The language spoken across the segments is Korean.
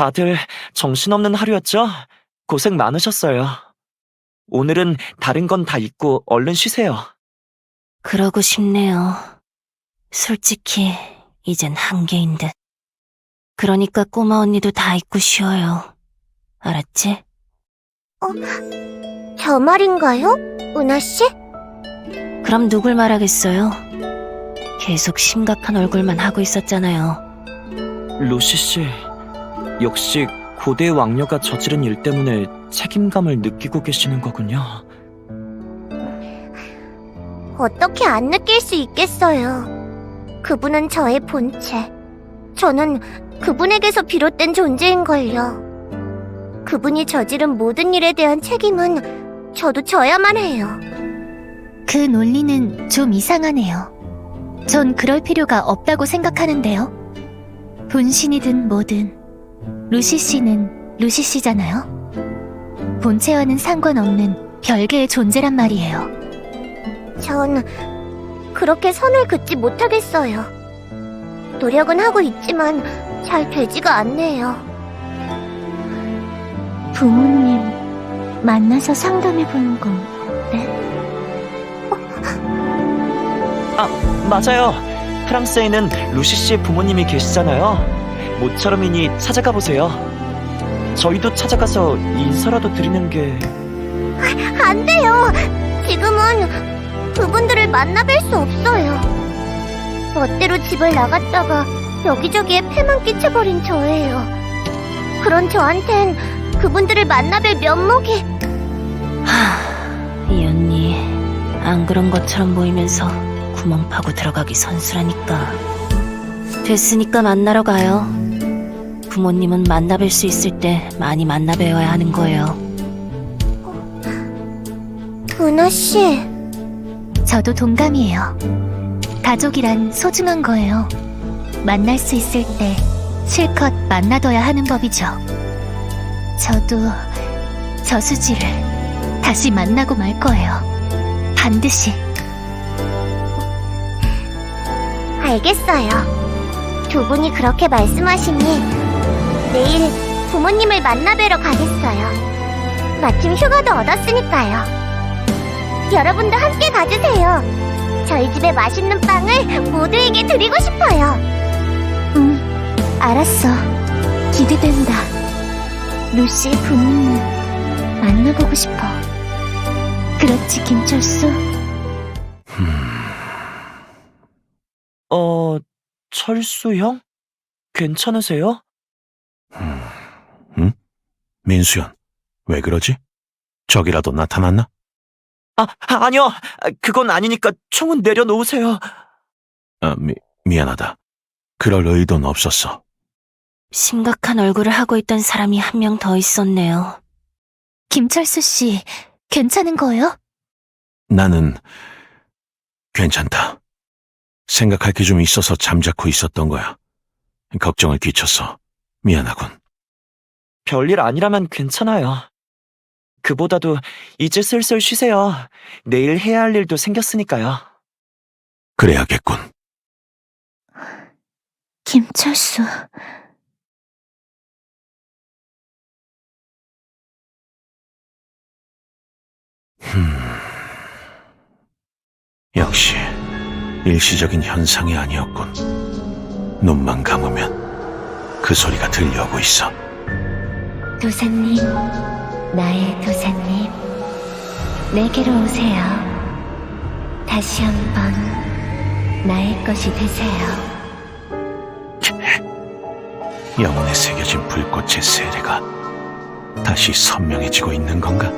다들 정신없는 하루였죠? 고생 많으셨어요. 오늘은 다른 건 다 잊고 얼른 쉬세요. 그러고 싶네요. 솔직히, 이젠 한계인 듯. 그러니까 꼬마 언니도 다 잊고 쉬어요. 알았지? 저 말인가요? 은하씨? 그럼 누굴 말하겠어요? 계속 심각한 얼굴만 하고 있었잖아요. 루시 씨, 역시 고대 왕녀가 저지른 일 때문에 책임감을 느끼고 계시는 거군요. 어떻게 안 느낄 수 있겠어요. 그분은 저의 본체. 저는 그분에게서 비롯된 존재인걸요. 그분이 저지른 모든 일에 대한 책임은 저도 져야만 해요. 그 논리는 좀 이상하네요. 전 그럴 필요가 없다고 생각하는데요. 분신이든 뭐든 루시 씨는 루시 씨잖아요. 본체와는 상관없는 별개의 존재란 말이에요. 전 그렇게 선을 긋지 못하겠어요. 노력은 하고 있지만 잘 되지가 않네요. 부모님 만나서 상담해 보는 건 어때? 맞아요. 프랑스에는 루시 씨의 부모님이 계시잖아요. 모처럼이니 찾아가 보세요. 저희도 찾아가서 인사라도 드리는 게 안 돼요. 지금은 그분들을 만나뵐 수 없어요. 멋대로 집을 나갔다가 여기저기에 폐만 끼쳐버린 저예요. 그런 저한텐 그분들을 만나뵐 면목이 하, 이 언니, 안 그런 것처럼 보이면서 구멍 파고 들어가기 선수라니까. 됐으니까 만나러 가요. 부모님은 만나뵐 수 있을 때 많이 만나뵈어야 하는 거예요. 은하 씨. 저도 동감이에요. 가족이란 소중한 거예요. 만날 수 있을 때 실컷 만나둬야 하는 법이죠. 저도 저수지를 다시 만나고 말 거예요. 반드시. 알겠어요. 두 분이 그렇게 말씀하시니 내일 부모님을 만나뵈러 가겠어요. 마침 휴가도 얻었으니까요. 여러분도 함께 가주세요. 저희 집의 맛있는 빵을 모두에게 드리고 싶어요. 응, 알았어. 기대된다. 루시의 부모님 만나보고 싶어. 그렇지, 김철수? 어, 철수 형? 괜찮으세요? 민수연, 왜 그러지? 적이라도 나타났나? 아, 아니요. 아, 그건 아니니까 총은 내려놓으세요. 아, 미, 미안하다. 그럴 의도는 없었어. 심각한 얼굴을 하고 있던 사람이 한 명 더 있었네요. 김철수 씨, 괜찮은 거예요? 나는 괜찮다. 생각할 게 좀 있어서 잠자코 있었던 거야. 걱정을 끼쳤어. 미안하군. 별일 아니라면 괜찮아요. 그보다도 이제 슬슬 쉬세요. 내일 해야 할 일도 생겼으니까요. 그래야겠군. 김철수. 역시 일시적인 현상이 아니었군. 눈만 감으면 그 소리가 들려오고 있어. 도사님, 나의 도사님, 내게로 오세요. 다시 한번 나의 것이 되세요. 영혼에 새겨진 불꽃의 세례가 다시 선명해지고 있는 건가?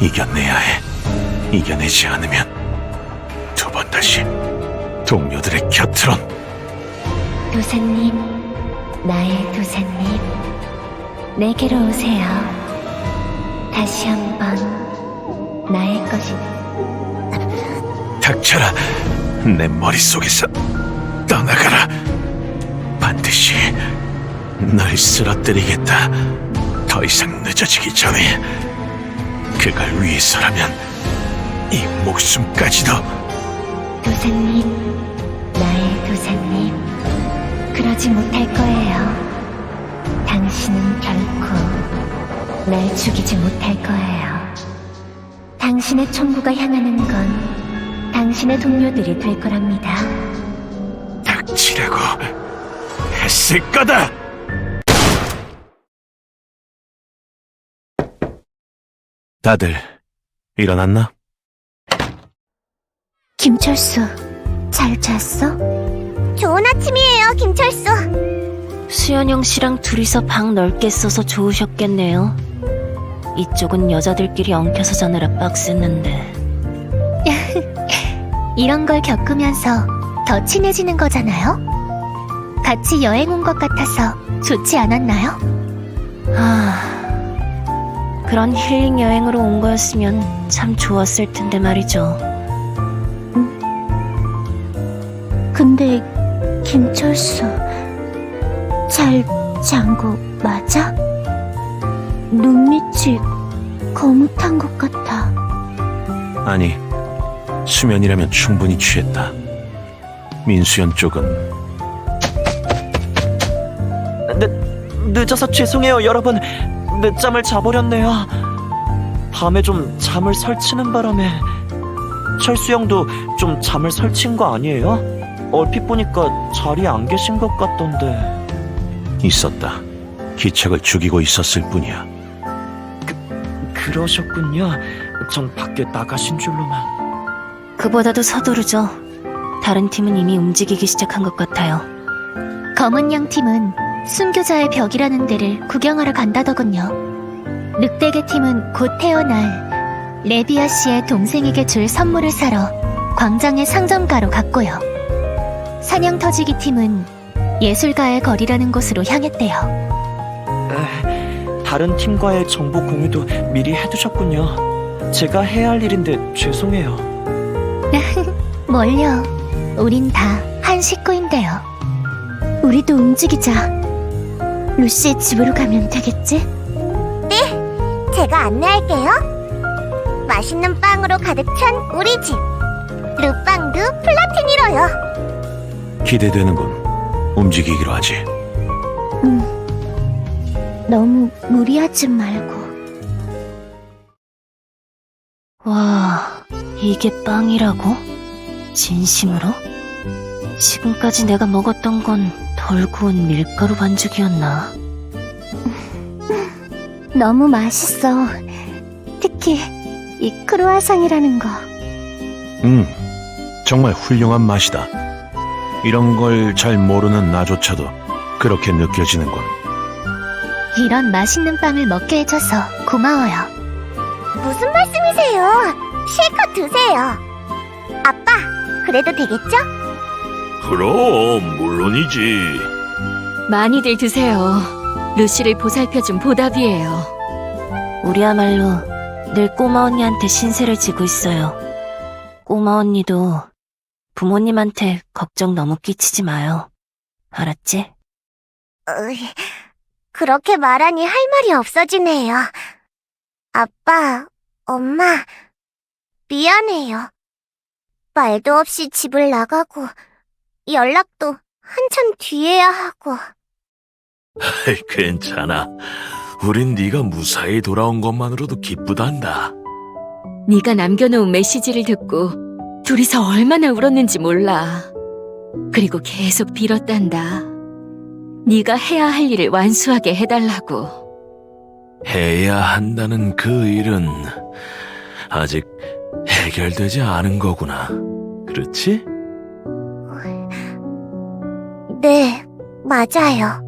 이겨내야 해. 이겨내지 않으면 두 번 다시 동료들의 곁으론 도사님, 나의 도사님, 내게로 오세요. 다시 한번 나의 것이 닥쳐라. 내 머릿속에서 떠나가라. 반드시 널 쓰러뜨리겠다. 더 이상 늦어지기 전에 그걸 위해서라면 이 목숨까지도 도사님, 나의 도사님, 그러지 못할 거예요. 당신은 결코 날 죽이지 못할 거예요. 당신의 총구가 향하는 건 당신의 동료들이 될 거랍니다. 닥치려고 했을 거다! 다들 일어났나? 김철수, 잘 잤어? 좋은 아침이에요, 김철수. 수연영 씨랑 둘이서 방 넓게 써서 좋으셨겠네요. 이쪽은 여자들끼리 엉켜서 자느라 빡셌는데. 이런 걸 겪으면서 더 친해지는 거잖아요? 같이 여행 온 것 같아서 좋지 않았나요? 아, 그런 힐링 여행으로 온 거였으면 참 좋았을 텐데 말이죠. 근데 김철수 잘 잔 거 맞아? 눈밑이 거뭇한 것 같아. 아니, 수면이라면 충분히 취했다. 민수연 쪽은 늦, 늦어서 죄송해요, 여러분. 늦잠을 자버렸네요. 밤에 좀 잠을 설치는 바람에 철수 형도 좀 잠을 설친 거 아니에요? 얼핏 보니까 자리에 안 계신 것 같던데. 있었다. 기척을 죽이고 있었을 뿐이야. 그러셨군요. 전 밖에 나가신 줄로만. 그보다도 서두르죠. 다른 팀은 이미 움직이기 시작한 것 같아요. 검은 양 팀은 순교자의 벽이라는 데를 구경하러 간다더군요. 늑대계 팀은 곧 태어날 레비아 씨의 동생에게 줄 선물을 사러 광장의 상점가로 갔고요. 사냥 터지기 팀은 예술가의 거리라는 곳으로 향했대요. 에, 다른 팀과의 정보 공유도 미리 해두셨군요. 제가 해야 할 일인데 죄송해요. 뭘요? 우린 다 한 식구인데요. 우리도 움직이자. 루시의 집으로 가면 되겠지? 제가 안내할게요. 맛있는 빵으로 가득 찬 우리 집. 루빵드 플라티니로요. 기대되는군. 움직이기로 하지. 음. 너무 무리하지 말고. 와, 이게 빵이라고? 진심으로? 지금까지 내가 먹었던 건 덜 구운 밀가루 반죽이었나? 너무 맛있어. 특히 이 크루아상이라는 거. 음, 정말 훌륭한 맛이다. 이런 걸 잘 모르는 나조차도 그렇게 느껴지는군. 이런 맛있는 빵을 먹게 해줘서 고마워요. 무슨 말씀이세요? 실컷 드세요. 아빠, 그래도 되겠죠? 그럼 물론이지. 많이들 드세요. 루시를 보살펴준 보답이에요. 우리야말로 늘 꼬마 언니한테 신세를 지고 있어요. 꼬마 언니도 부모님한테 걱정 너무 끼치지 마요. 알았지? 으이, 그렇게 말하니 할 말이 없어지네요. 아빠, 엄마, 미안해요. 말도 없이 집을 나가고, 연락도 한참 뒤에야 하고. 괜찮아. 우린 네가 무사히 돌아온 것만으로도 기쁘단다. 네가 남겨놓은 메시지를 듣고 둘이서 얼마나 울었는지 몰라. 그리고 계속 빌었단다. 네가 해야 할 일을 완수하게 해달라고. 해야 한다는 그 일은 아직 해결되지 않은 거구나. 그렇지? 네, 맞아요.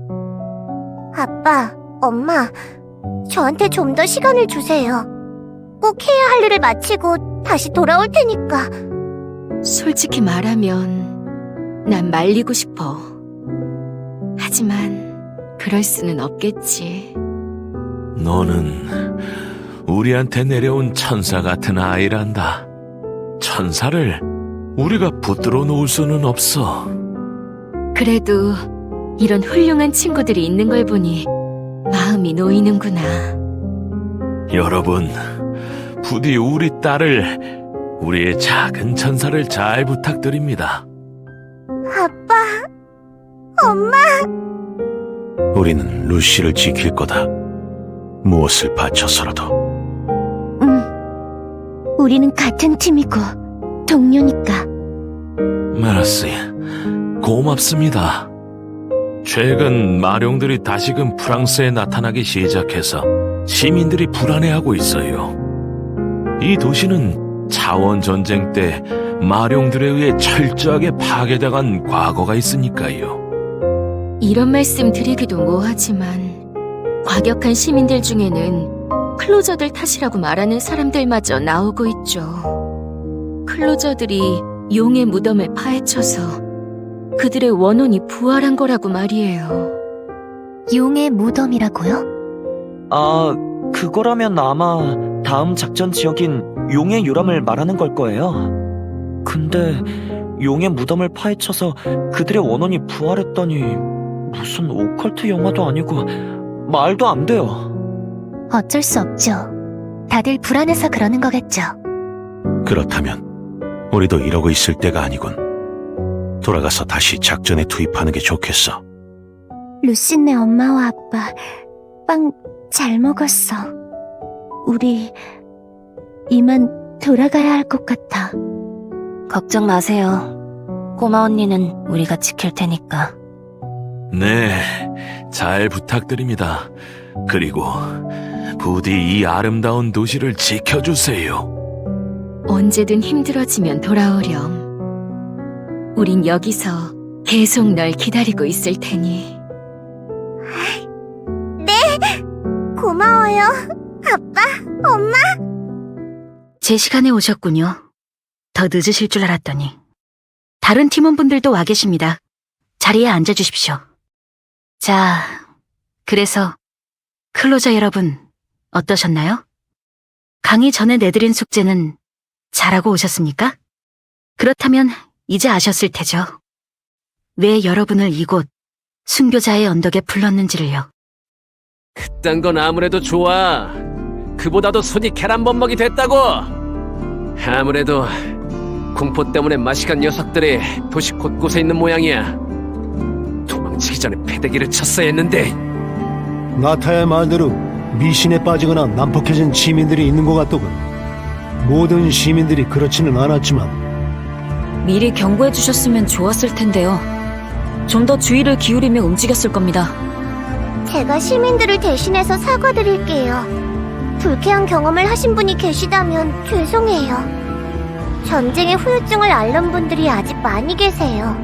아빠, 엄마, 저한테 좀 더 시간을 주세요. 꼭 해야 할 일을 마치고 다시 돌아올 테니까. 솔직히 말하면 난 말리고 싶어. 하지만 그럴 수는 없겠지. 너는 우리한테 내려온 천사 같은 아이란다. 천사를 우리가 붙들어 놓을 수는 없어. 그래도 이런 훌륭한 친구들이 있는 걸 보니 마음이 놓이는구나. 여러분, 부디 우리 딸을, 우리의 작은 천사를 잘 부탁드립니다. 아빠, 엄마! 우리는 루시를 지킬 거다. 무엇을 바쳐서라도. 응. 우리는 같은 팀이고 동료니까. 메르시, 고맙습니다. 최근 마룡들이 다시금 프랑스에 나타나기 시작해서 시민들이 불안해하고 있어요. 이 도시는 차원 전쟁 때 마룡들에 의해 철저하게 파괴당한 과거가 있으니까요. 이런 말씀 드리기도 뭐하지만 과격한 시민들 중에는 클로저들 탓이라고 말하는 사람들마저 나오고 있죠. 클로저들이 용의 무덤을 파헤쳐서 그들의 원혼이 부활한 거라고 말이에요. 용의 무덤이라고요? 아, 그거라면 아마 다음 작전 지역인 용의 유람을 말하는 걸 거예요. 근데 용의 무덤을 파헤쳐서 그들의 원혼이 부활했다니 무슨 오컬트 영화도 아니고 말도 안 돼요. 어쩔 수 없죠. 다들 불안해서 그러는 거겠죠. 그렇다면 우리도 이러고 있을 때가 아니군. 돌아가서 다시 작전에 투입하는 게 좋겠어. 루시네 엄마와 아빠 빵 잘 먹었어. 우리 이만 돌아가야 할 것 같아. 걱정 마세요. 꼬마 언니는 우리가 지킬 테니까. 네, 잘 부탁드립니다. 그리고 부디 이 아름다운 도시를 지켜주세요. 언제든 힘들어지면 돌아오렴. 우린 여기서 계속 널 기다리고 있을 테니. 고마워요. 아빠, 엄마. 제 시간에 오셨군요. 더 늦으실 줄 알았더니. 다른 팀원분들도 와 계십니다. 자리에 앉아 주십시오. 자, 그래서 클로저 여러분 어떠셨나요? 강의 전에 내드린 숙제는 잘하고 오셨습니까? 그렇다면 이제 아셨을 테죠. 왜 여러분을 이곳 순교자의 언덕에 불렀는지를요. 그딴 건 아무래도 좋아. 그보다도 손이 계란범벅이 됐다고. 아무래도 공포 때문에 마시간 녀석들이 도시 곳곳에 있는 모양이야. 도망치기 전에 패대기를 쳤어야 했는데. 나타의 말대로 미신에 빠지거나 난폭해진 시민들이 있는 것 같더군. 모든 시민들이 그렇지는 않았지만 미리 경고해 주셨으면 좋았을 텐데요. 좀 더 주의를 기울이며 움직였을 겁니다. 제가 시민들을 대신해서 사과드릴게요. 불쾌한 경험을 하신 분이 계시다면 죄송해요. 전쟁의 후유증을 앓는 분들이 아직 많이 계세요.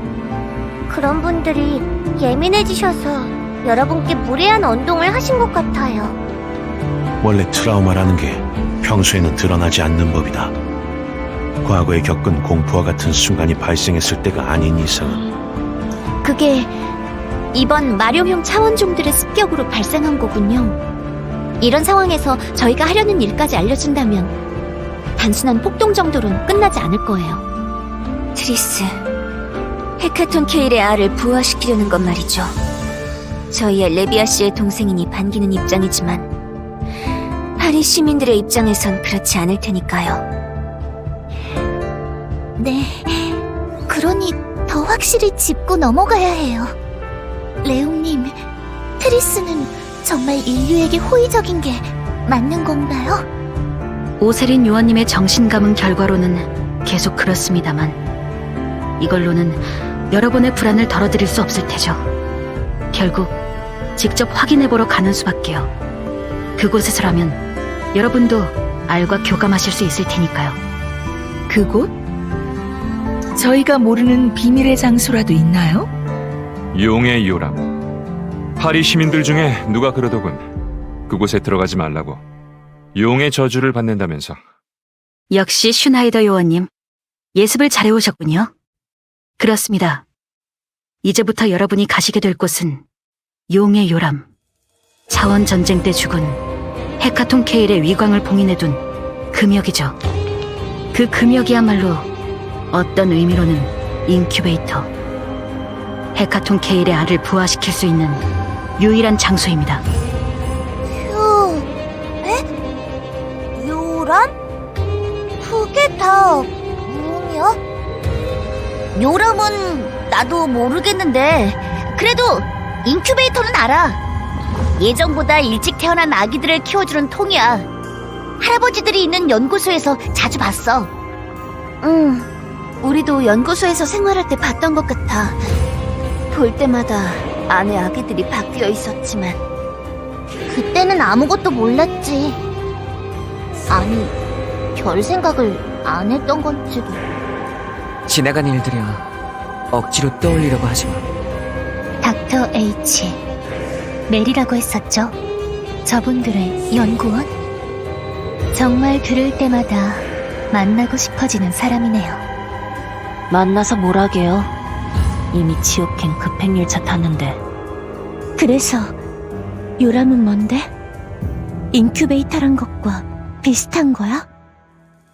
그런 분들이 예민해지셔서 여러분께 무례한 언동을 하신 것 같아요. 원래 트라우마라는 게 평소에는 드러나지 않는 법이다. 과거에 겪은 공포와 같은 순간이 발생했을 때가 아닌 이상은 그게 이번 마룡형 차원종들의 습격으로 발생한 거군요. 이런 상황에서 저희가 하려는 일까지 알려준다면 단순한 폭동 정도로는 끝나지 않을 거예요. 트리스, 헤카톤 케일의 알을 부화시키려는 건 말이죠. 저희의 레비아 씨의 동생이니 반기는 입장이지만 파리 시민들의 입장에선 그렇지 않을 테니까요. 네. 그러니 더 확실히 짚고 넘어가야 해요. 레옹님, 트리스는 정말 인류에게 호의적인 게 맞는 건가요? 오세린 요원님의 정신감은 결과로는 계속 그렇습니다만 이걸로는 여러분의 불안을 덜어드릴 수 없을 테죠. 결국 직접 확인해보러 가는 수밖에요. 그곳에서라면 여러분도 알과 교감하실 수 있을 테니까요. 그곳? 저희가 모르는 비밀의 장소라도 있나요? 용의 요람. 파리 시민들 중에 누가 그러더군. 그곳에 들어가지 말라고. 용의 저주를 받는다면서. 역시 슈나이더 요원님, 예습을 잘해오셨군요. 그렇습니다. 이제부터 여러분이 가시게 될 곳은 용의 요람, 차원 전쟁 때 죽은 헤카톤 케일의 위광을 봉인해둔 금역이죠. 그 금역이야말로 어떤 의미로는 인큐베이터, 헤카톤 케일의 알을 부화시킬 수 있는 유일한 장소입니다. 휴, 에? 요람? 그게 다 뭐냐? 요람은 나도 모르겠는데 그래도 인큐베이터는 알아. 예정보다 일찍 태어난 아기들을 키워주는 통이야. 할아버지들이 있는 연구소에서 자주 봤어. 응, 우리도 연구소에서 생활할 때 봤던 것 같아. 볼 때마다 안에 아기들이 바뀌어 있었지만. 그때는 아무것도 몰랐지. 아니, 별 생각을 안 했던 건지도. 지나간 일들이야. 억지로 떠올리려고 하지 마. 닥터 H. 메리라고 했었죠. 저분들의 연구원? 정말 들을 때마다 만나고 싶어지는 사람이네요. 만나서 뭘 하게요? 이미 지옥행 급행열차 탔는데 그래서 요람은 뭔데? 인큐베이터란 것과 비슷한 거야?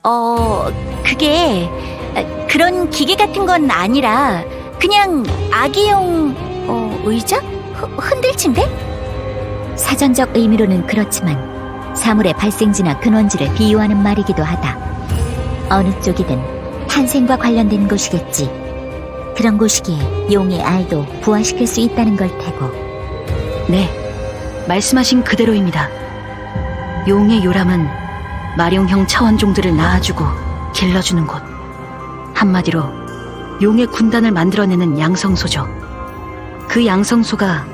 어, 그게 아, 그런 기계 같은 건 아니라 그냥 아기용 어, 의자? 흔- 흔들침대? 사전적 의미로는 그렇지만 사물의 발생지나 근원지를 비유하는 말이기도 하다. 어느 쪽이든 탄생과 관련된 곳이겠지. 그런 곳이기에 용의 알도 부활시킬 수 있다는 걸 테고. 네, 말씀하신 그대로입니다. 용의 요람은 마룡형 차원종들을 낳아주고 길러주는 곳. 한마디로 용의 군단을 만들어내는 양성소죠. 그 양성소가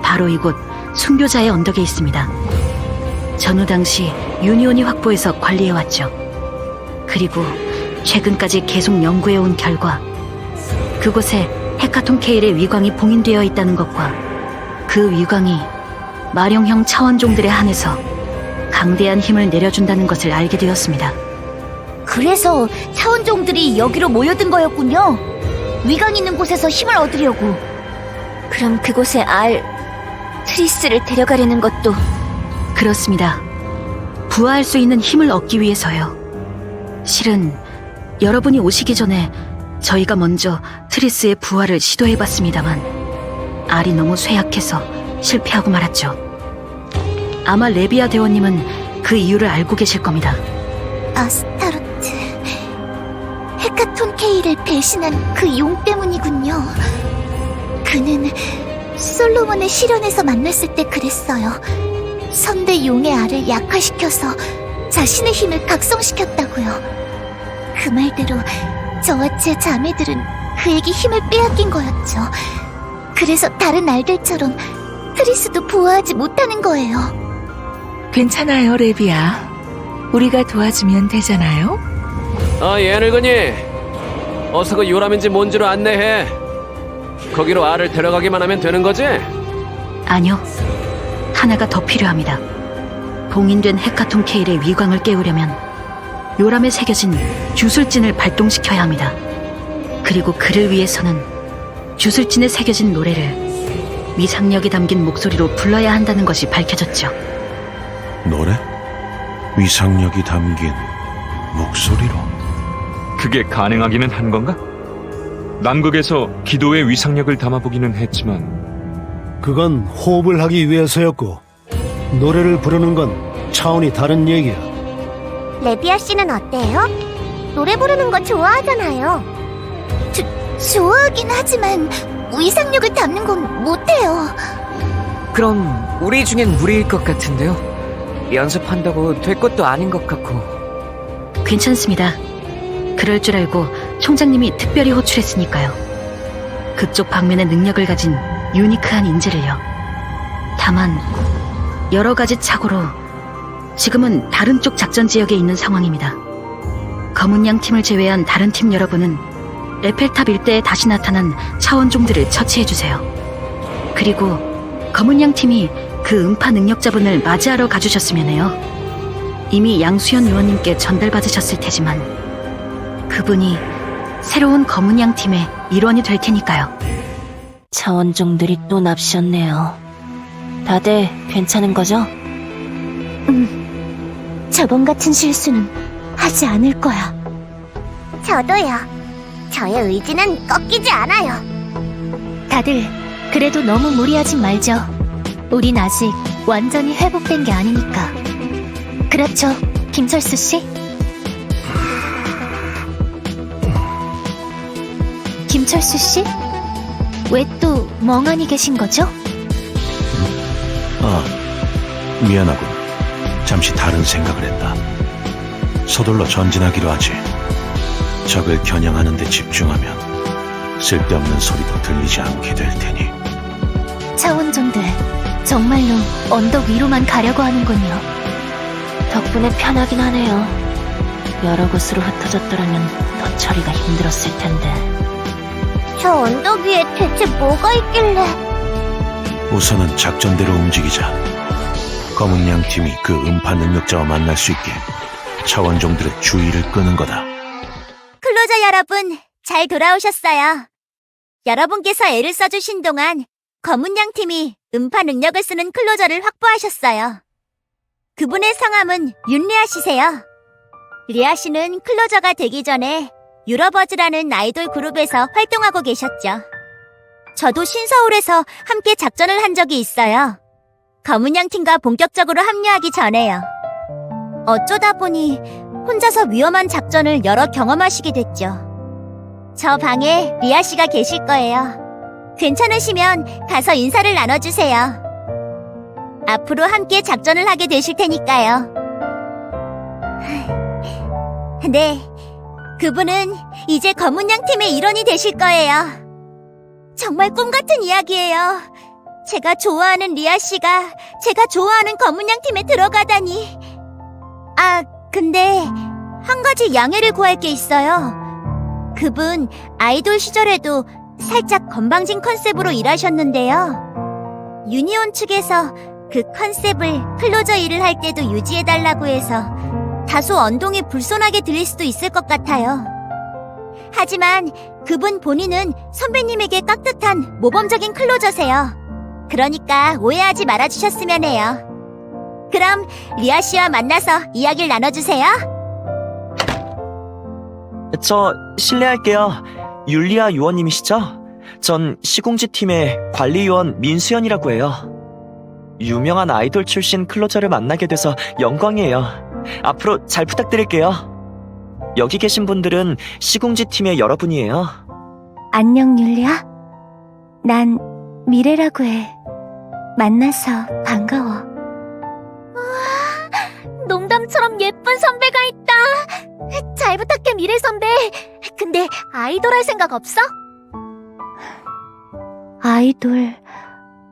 바로 이곳 순교자의 언덕에 있습니다. 전후 당시 유니온이 확보해서 관리해왔죠. 그리고 최근까지 계속 연구해온 결과 그곳에 헤카톤 케일의 위광이 봉인되어 있다는 것과 그 위광이 마룡형 차원종들에 한해서 강대한 힘을 내려준다는 것을 알게 되었습니다. 그래서 차원종들이 여기로 모여든 거였군요. 위강 있는 곳에서 힘을 얻으려고. 그럼 그곳에 알 트리스를 데려가려는 것도 그렇습니다. 부화할 수 있는 힘을 얻기 위해서요. 실은 여러분이 오시기 전에 저희가 먼저 트리스의 부활을 시도해봤습니다만 알이 너무 쇠약해서 실패하고 말았죠. 아마 레비아 대원님은 그 이유를 알고 계실 겁니다. 아스타로트 헤카톤 케이를 배신한 그 용 때문이군요. 그는 솔로몬의 실현에서 만났을 때 그랬어요. 선대 용의 알을 약화시켜서 자신의 힘을 각성시켰다고요. 그 말대로 저와 제 자매들은 그에게 힘을 빼앗긴 거였죠. 그래서 다른 알들처럼 트리스도 부화하지 못하는 거예요. 괜찮아요, 레비야. 우리가 도와주면 되잖아요. 아, 예, 늙은이. 어서 그 요람인지 뭔지로 안내해. 거기로 알을 데려가기만 하면 되는 거지? 아니요. 하나가 더 필요합니다. 봉인된 헤카톤 케일의 위광을 깨우려면 요람에 새겨진 주술진을 발동시켜야 합니다. 그리고 그를 위해서는 주술진에 새겨진 노래를 위상력이 담긴 목소리로 불러야 한다는 것이 밝혀졌죠. 노래? 위상력이 담긴 목소리로? 그게 가능하기는 한 건가? 남극에서 기도의 위상력을 담아보기는 했지만 그건 호흡을 하기 위해서였고 노래를 부르는 건 차원이 다른 얘기야. 레비아 씨는 어때요? 노래 부르는 거 좋아하잖아요. 조, 좋아하긴 하지만 위상력을 담는 건 못해요. 그럼 우리 중엔 무리일 것 같은데요. 연습한다고 될 것도 아닌 것 같고. 괜찮습니다. 그럴 줄 알고 총장님이 특별히 호출했으니까요. 그쪽 방면의 능력을 가진 유니크한 인재를요. 다만 여러 가지 착오로 지금은 다른 쪽 작전 지역에 있는 상황입니다. 검은 양 팀을 제외한 다른 팀 여러분은 에펠탑 일대에 다시 나타난 차원종들을 처치해 주세요. 그리고 검은 양 팀이 그 음파 능력자분을 맞이하러 가주셨으면 해요. 이미 양수연 의원님께 전달받으셨을 테지만 그분이 새로운 검은 양 팀의 일원이 될 테니까요. 차원종들이 또 납셨네요. 다들 괜찮은 거죠? 저번 같은 실수는 하지 않을 거야. 저도요. 저의 의지는 꺾이지 않아요. 다들 그래도 너무 무리하진 말죠. 우린 아직 완전히 회복된 게 아니니까. 그렇죠, 김철수 씨? 김철수 씨? 왜 또 멍하니 계신 거죠? 아, 미안하군. 잠시 다른 생각을 했다. 서둘러 전진하기로 하지. 적을 겨냥하는 데 집중하면 쓸데없는 소리도 들리지 않게 될 테니. 차원종들, 정말로 언덕 위로만 가려고 하는군요. 덕분에 편하긴 하네요. 여러 곳으로 흩어졌더라면 더 처리가 힘들었을 텐데. 저 언덕 위에 대체 뭐가 있길래? 우선은 작전대로 움직이자. 검은 양 팀이 그 음파 능력자와 만날 수 있게 차원종들의 주의를 끄는 거다. 클로저 여러분, 잘 돌아오셨어요. 여러분께서 애를 써주신 동안 검은 양 팀이 음파 능력을 쓰는 클로저를 확보하셨어요. 그분의 성함은 윤리아 씨세요. 리아 씨는 클로저가 되기 전에 유러버즈라는 아이돌 그룹에서 활동하고 계셨죠. 저도 신서울에서 함께 작전을 한 적이 있어요. 검은 양 팀과 본격적으로 합류하기 전에요. 어쩌다 보니 혼자서 위험한 작전을 여러 경험하시게 됐죠. 저 방에 리아 씨가 계실 거예요. 괜찮으시면 가서 인사를 나눠주세요. 앞으로 함께 작전을 하게 되실 테니까요. 네, 그분은 이제 검은양 팀의 일원이 되실 거예요. 정말 꿈 같은 이야기예요. 제가 좋아하는 리아 씨가 제가 좋아하는 검은양 팀에 들어가다니. 아, 근데 한 가지 양해를 구할 게 있어요. 그분 아이돌 시절에도 살짝 건방진 컨셉으로 일하셨는데요. 유니온 측에서 그 컨셉을 클로저 일을 할 때도 유지해달라고 해서 다소 언동이 불손하게 들릴 수도 있을 것 같아요. 하지만 그분 본인은 선배님에게 깍듯한 모범적인 클로저세요. 그러니까 오해하지 말아주셨으면 해요. 그럼 리아 씨와 만나서 이야기를 나눠주세요. 저 실례할게요. 율리아 요원님이시죠? 전 시공지 팀의 관리 요원 민수연이라고 해요. 유명한 아이돌 출신 클로저를 만나게 돼서 영광이에요. 앞으로 잘 부탁드릴게요. 여기 계신 분들은 시공지 팀의 여러분이에요. 안녕, 율리야. 난 미래라고 해. 만나서 반가워. 농담처럼 예쁜 선배가 있다. 잘 부탁해, 미래 선배. 근데 아이돌 할 생각 없어? 아이돌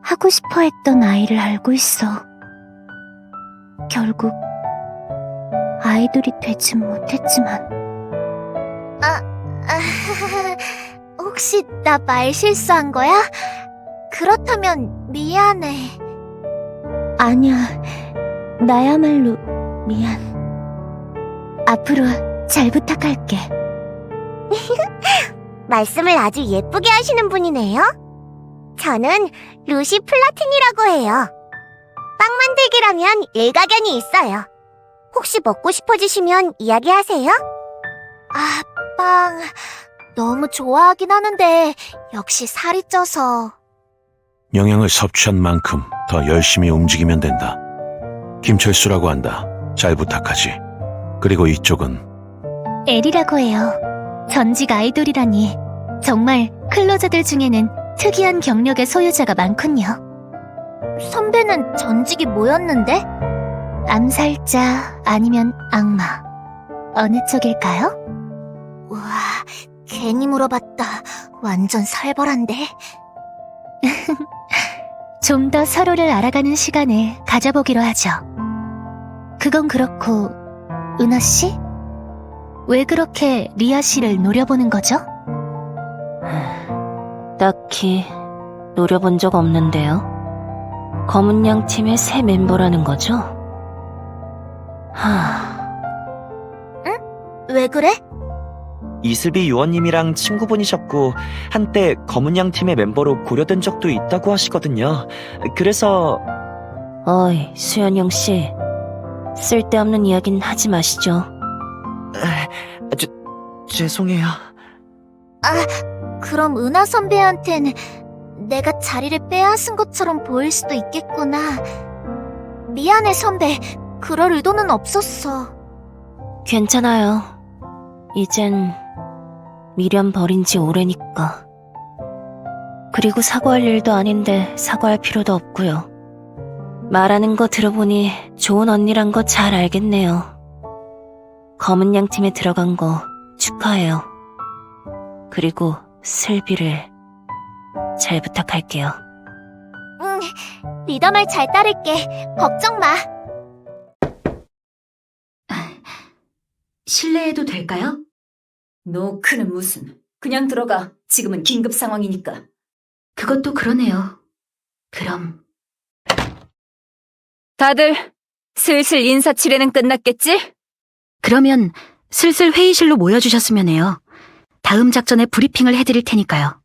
하고 싶어 했던 아이를 알고 있어. 결국 아이돌이 되진 못했지만. 아, 혹시 나 말 실수한 거야? 그렇다면 미안해. 아니야, 나야말로 미안. 앞으로 잘 부탁할게. 말씀을 아주 예쁘게 하시는 분이네요. 저는 루시 플라틴이라고 해요. 빵 만들기라면 일가견이 있어요. 혹시 먹고 싶어지시면 이야기하세요. 아, 빵. 너무 좋아하긴 하는데, 역시 살이 쪄서. 영양을 섭취한 만큼 더 열심히 움직이면 된다. 김철수라고 한다. 잘 부탁하지. 그리고 이쪽은 엘이라고 해요. 전직 아이돌이라니. 정말 클로저들 중에는 특이한 경력의 소유자가 많군요. 선배는 전직이 뭐였는데? 암살자 아니면 악마. 어느 쪽일까요? 우와, 괜히 물어봤다. 완전 살벌한데? 좀 더 서로를 알아가는 시간을 가져보기로 하죠. 그건 그렇고, 은하 씨? 왜 그렇게 리아 씨를 노려보는 거죠? 딱히 노려본 적 없는데요. 검은 양 팀의 새 멤버라는 거죠? 하, 왜 그래? 이슬비 요원님이랑 친구분이셨고 한때 검은양 팀의 멤버로 고려된 적도 있다고 하시거든요. 그래서 어이, 수연영 씨. 쓸데없는 이야기는 하지 마시죠. 저, 죄송해요. 그럼 은하 선배한텐 내가 자리를 빼앗은 것처럼 보일 수도 있겠구나. 미안해, 선배. 그럴 의도는 없었어. 괜찮아요. 이젠 미련 버린 지 오래니까. 그리고 사과할 일도 아닌데 사과할 필요도 없고요. 말하는 거 들어보니 좋은 언니란 거 잘 알겠네요. 검은 양 팀에 들어간 거 축하해요. 그리고 슬비를 잘 부탁할게요. 응, 리더 말 잘 따를게. 걱정 마. 실례해도 될까요? 노크는 무슨. 그냥 들어가. 지금은 긴급 상황이니까. 그것도 그러네요. 그럼 다들 슬슬 인사 치레는 끝났겠지? 그러면 슬슬 회의실로 모여주셨으면 해요. 다음 작전에 브리핑을 해드릴 테니까요.